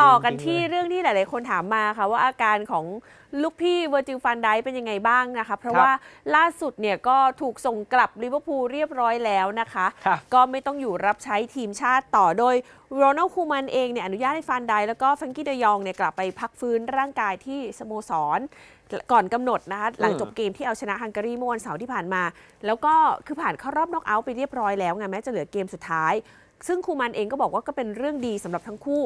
ต่อกันจริงๆที่เรื่องที่หลาย ๆ คนถามมาค่ะว่าอาการของลูกพี่เวอร์จิลฟันไดเป็นยังไงบ้างนะคะ เพราะว่าล่าสุดเนี่ยก็ถูกส่งกลับลิเวอร์พูลเรียบร้อยแล้วนะคะคก็ไม่ต้องอยู่รับใช้ทีมชาติต่อโดยโรนัลคูมันเองเนี่ยอนุญาตให้ฟันไดแล้วก็แฟรงกี้เดยองเนี่ยกลับไปพักฟื้นร่างกายที่สโมสรก่อนกำหนดนะคะหลังจบเกมที่เอาชนะฮังการีเมื่อวันเสาร์ที่ผ่านมา แล้วก็คือผ่านเข้ารอบน็อกเอาท์ไปเรียบร้อยแล้วไงแม้จะเหลือเกมสุดท้าย ซึ่งคูมันเองก็บอกว่าก็เป็นเรื่องดีสำหรับทั้งคู่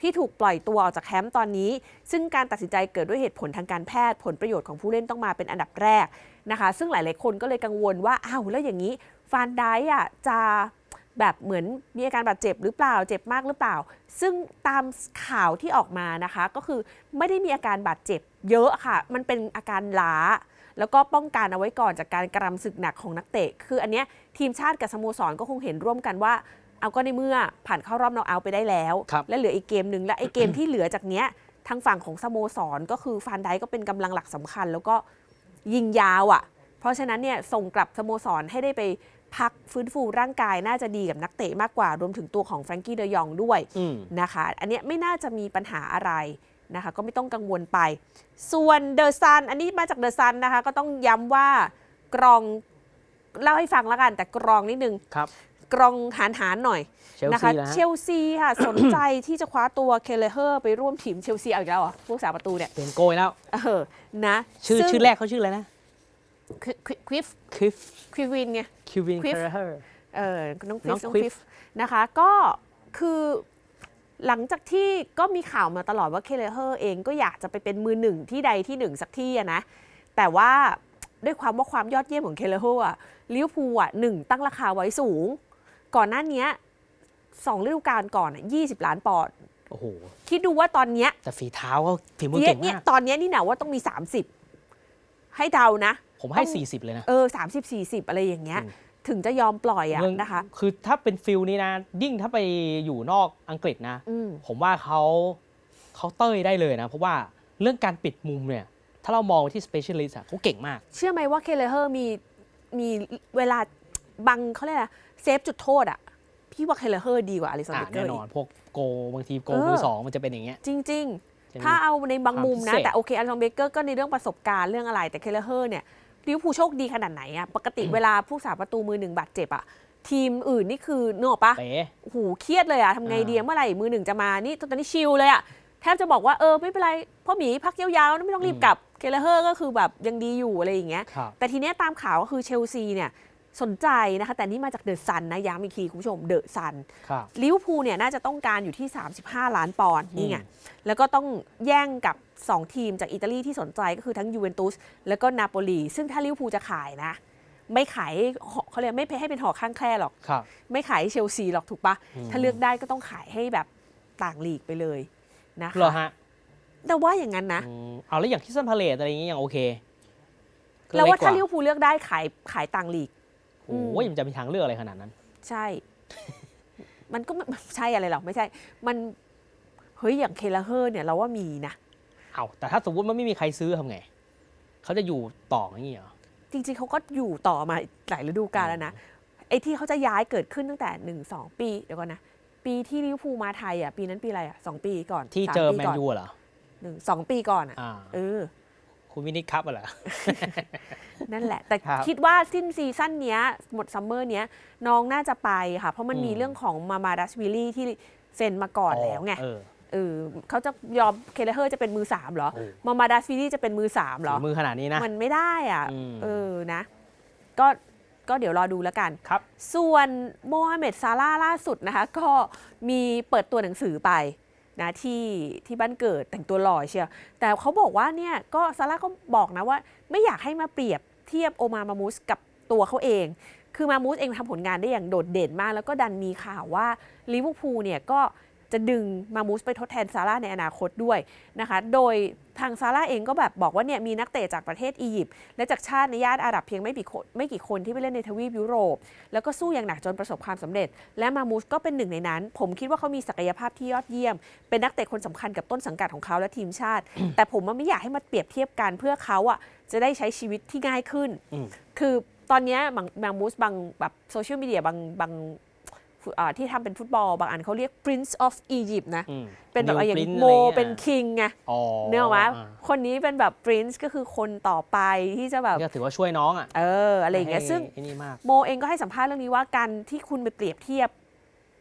ที่ถูกปล่อยตัวออกจากแคมป์ตอนนี้ ซึ่งการตัดสินใจเกิดด้วยเหตุผลทางการแพทย์ ผลประโยชน์ของผู้เล่นต้องมาเป็นอันดับแรกนะคะ ซึ่งหลายๆคนก็เลยกังวลว่าอ้าวแล้วอย่างนี้ฟานไดอะจะแบบเหมือนมีอาการบาดเจ็บหรือเปล่า เจ็บมากหรือเปล่า ซึ่งตามข่าวที่ออกมานะคะ ก็คือไม่ได้มีอาการบาดเจ็บเยอะค่ะ มันเป็นอาการล้า แล้วก็ป้องกันเอาไว้ก่อนจากการกระทำศึกหนักของนักเตะ คืออันเนี้ยทีมชาติกับสโมสรก็คงเห็นร่วมกันว่า เอาก็ในเมื่อผ่านเข้ารอบน็อกเอาท์ไปได้แล้วครับและเหลืออีกเกมหนึ่งและไอ้เกมที่เหลือจากเนี้ยทางฝั่งของสโมสรก็คือฟานไดก็เป็นกำลังหลักสำคัญ แล้วก็ยิงยาวอะ่ะ เพราะฉะนั้นเนี่ยส่งกลับสโมสรให้ได้ไปพักฟื้นฟูร่างกายน่าจะดีกับนักเตะมากกว่า รวมถึงตัวของแฟรงกี้เดยองด้วยอืมนะคะ อันเนี้ยไม่น่าจะมีปัญหาอะไรนะคะ ก็ไม่ต้องกังวลไป ส่วนเดอะซันอันนี้มาจากเดอะซันนะคะ ก็ต้องย้ำว่ากรองเล่าให้ฟังแล้วกันแต่กรองนิดนึงครับ กรองหารหารหน่อยเชลนะซีคะนะเชฮะลซีค่ะสนใจที่จะคว้าตัวเคเลเฮอร์ไปร่วมทีมเชลซีเอาอีกแล้วเหรอผู้สาประตูเนี่ยเป็นโกยแล้วเออนะชื่อซึ่งชื่อแรกเขาชื่ออะไรนะควิควิฟคริฟควิวินไงคิววิน Cliff คาร์เฮอร์เออน้องควิน้ฟองน้อง Cliff ควิฟนะคะก็คือหลังจากที่ก็มีข่าวมาตลอดว่าเคเลเฮอร์เองก็อยากจะไปเป็นมือหนึ่งที่ใดที่หนึ่งสักที่อะนะแต่ว่าด้วยความว่าความยอดเยี่ยมของเคเลเฮอร์อะลิเวอร์พูลอะหนึ่งตั้งราคาไว้สูง ก่อนหน้าเนี้ยสองฤดูกาลก่อนอะ20ล้านปอนด์โอ้โหคิดดูว่าตอนเนี้ยแต่ฝีเท้าเขาฝีมือเนี่ยเก่งเนี่ยมากตอนเนี้ยนี่หนาว่าต้องมี 30 ให้เดานะ ผมให้ต้อง40 เลยนะ เออ30 40อะไรอย่างเงี้ย อืม ถึงจะยอมปล่อยอะเมืองนะคะ คือถ้าเป็นฟิลนี้นะ ยิ่งถ้าไปอยู่นอกอังกฤษนะ อืม ผมว่าเขาเขาเต้ยได้เลยนะ เพราะว่าเรื่องการปิดมุมเนี่ย ถ้าเรามองไปที่ specialist อะเขาเก่งมาก เชื่อไหมว่าเคเลเฮอร์มีมีเวลาบังเขาเรียกอะไรเซฟจุดโทษอะพี่ว่าเคเลเฮอร์ดีกว่าอลิสันอ่าเบเกอแน่ร์นอนอีกพวกโกบางทีโกเออมือสองมันจะเป็นอย่างเงี้ย จริงจะมีๆถ้าเอาในบางมุมนะความพิเศษแต่โอเคอลิสันเบเกอร์ก็ในเรื่องประสบการณ์เรื่องอะไร แต่เคเลเฮอร์เนี่ยลิเวอร์พูลโชคดีขนาดไหนอะปกติเวลาผู้สาประตูมือหนึ่งบาดเจ็บอะทีมอื่นนี่คือเนกอะปะเป๋โอ้โหเครียดเลยอะทำไงดีอะอ่าเมื่อไหร่มือหนึ่งจะมา นี่ตอนนี้ชิลเลยอะแทบจะบอกว่าเออไม่เป็นไรพ่อหมีพักยาวๆนะไม่ต้องรีบกลับ เคเลเฮอร์ก็คือแบบยังดีอยู่อะไรอย่างเงี้ยครับแต่ทีเนี้ยตามข่าวก็คือเชลซีเนี่ย สนใจนะคะ แต่นี่มาจากเดอะซันนะย้ำอีกทีคุณผู้ชมเดอะซันครับลิเวอร์พูลเนี่ยน่าจะต้องการอยู่ที่ 35 ล้านปอนด์นี่ไงอืมแล้วก็ต้องแย่งกับ 2 ทีมจากอิตาลีที่สนใจก็คือทั้งยูเวนตุสแล้วก็นาโปลีซึ่งถ้าลิเวอร์พูลจะขายนะ ไม่ขายหอเขาเรียกไม่ให้เป็นหอข้างแคร่หรอกครับไม่ขายให้เชลซีหรอกถูกปะอืมถ้าเลือกได้ก็ต้องขายให้แบบต่างลีกไปเลยนะเหรอคะฮะแต่ว่าอย่างนั้นนะอืมเอาแล้วอย่างที่ซันพาเลตอะไรอย่างเงี้ยยังโอเคแล้วว่าถ้าเล็ลิกเวอร์พูลเลือกได้ขายขายต่างลีก โอ้ยมันจะมีทางเลือกอะไรขนาดนั้น ใช่ มันก็ไม่ใช่อะไรหรอกไม่ใช่ มันเฮ้ยอย่างเคลาเฮอร์เนี่ยเราว่ามีนะเอาแต่ถ้าสมมติมันไม่มีใครซื้อทำไงเขาจะอยู่ต่ออย่างนี้เหรอจริงๆเขาก็อยู่ต่อมาหลายฤดูกาลแล้วนะไอ้ที่เขาจะย้ายเกิดขึ้นตั้งแต่หนึ่งสองปีเดี๋ยวก่อนนะปีที่ลิเวอร์พูลมาไทยอะปีนั้นปีอะไรอะสองปีก่อนที่สาเจอปีแมนก่อนยูเหรอหนึ่งสองปีก่อนอะอ่าเออ คุณวินิตครับเหรอ นั่นแหละ แต่ครับคิดว่าสิ้นซีซั่นเนี้ย หมดซัมเมอร์เนี้ย น้องน่าจะไปค่ะ เพราะมันอืมมีเรื่องของมามาดัสวิลลี่ที่เซ็นมาก่อนแล้วไงเออ เออเขาจะยอมเคลาเฮอร์จะเป็นมือสามเหรอ โอ้ มามาดัสวิลลี่จะเป็นมือสามเหรอ ฝีมือขนาดนี้นะ มันไม่ได้อะ อืม เออนะ ก็ก็เดี๋ยวรอดูแล้วกัน ครับ ส่วนโมฮัมเหม็ดซาร่าห์ล่าสุดนะคะ ก็มีเปิดตัวหนังสือไป นะที่ที่บ้านเกิดแต่งตัวหล่อเชียวแต่เขาบอกว่าเนี่ยก็ซาร่าก็บอกนะว่าไม่อยากให้มาเปรียบเทียบโอมามามูสกับตัวเขาเอง คือมามูสเองทำผลงานได้อย่างโดดเด่นมาก แล้วก็ดันมีข่าวว่าลิเวอร์พูลเนี่ยก็ จะดึงมามูสไปทดแทนซาร่าห์ในอนาคตด้วยนะคะโดยทางซาร่าห์เองก็แบบบอกว่าเนี่ยมีนักเตะจากประเทศอียิปต์และจากชาติในย่านอาหรับเพียงไม่กี่คนไม่กี่คนที่ไปเล่นในทวีปยุโรป แล้วก็สู้อย่างหนักจนประสบความสำเร็จ และมามูสก็เป็นหนึ่งในนั้น ผมคิดว่าเขามีศักยภาพที่ยอดเยี่ยม เป็นนักเตะคนสำคัญกับต้นสังกัดของเขาและทีมชาติ แต่ผมว่าไม่อยากให้มาเปรียบเทียบกันเพื่อเขาอะจะได้ใช้ชีวิตที่ง่ายขึ้นอืมคือตอนเนี้ยบางบางมูสบางแบบโซเชียลมีเดียบางบางฟุอ่า ที่ทำเป็นฟุตบอล บางอันเขาเรียก Prince of Egypt นะอืมเป็นแบบ New เอาอย่าง Prince โมอะไรงี้ยเป็น king ไงอ๋อเนื้ออกไหมาคนนี้เป็นแบบ prince ก็คือคนต่อไปที่จะแบบก็ถือว่าช่วยน้องอะเอออะไรอย่างเงี้ยให้ซึ่งไอ้นี่มากโมเองก็ให้สัมภาษณ์เรื่องนี้ว่าการที่คุณไปเปรียบเทียบ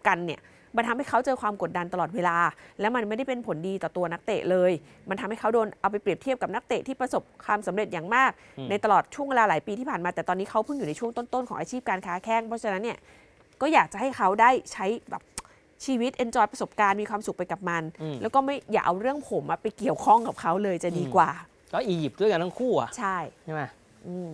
กันเนี่ยมันทำให้เขาเจอความกดดันตลอดเวลา และมันไม่ได้เป็นผลดีต่อตัวนักเตะเลย มันทำให้เขาโดนเอาไปเปรียบเทียบกับนักเตะที่ประสบความสำเร็จอย่างมากอืมในตลอดช่วงเวลาหลายปีที่ผ่านมา แต่ตอนนี้เขาเพิ่งอยู่ในช่วงต้นๆของอาชีพการค้าแข้ง เพราะฉะนั้นเนี่ย ก็อยากจะให้เขาได้ใช้แบบชีวิต enjoy ประสบการณ์มีความสุขไปกับมันอืมแล้วก็ไม่อย่าเอาเรื่องผมอะไปเกี่ยวข้องกับเขาเลยจะดีกว่า ก็อียิปต์ด้วยกันทั้งคู่อะใช่ใช่ไหมอืม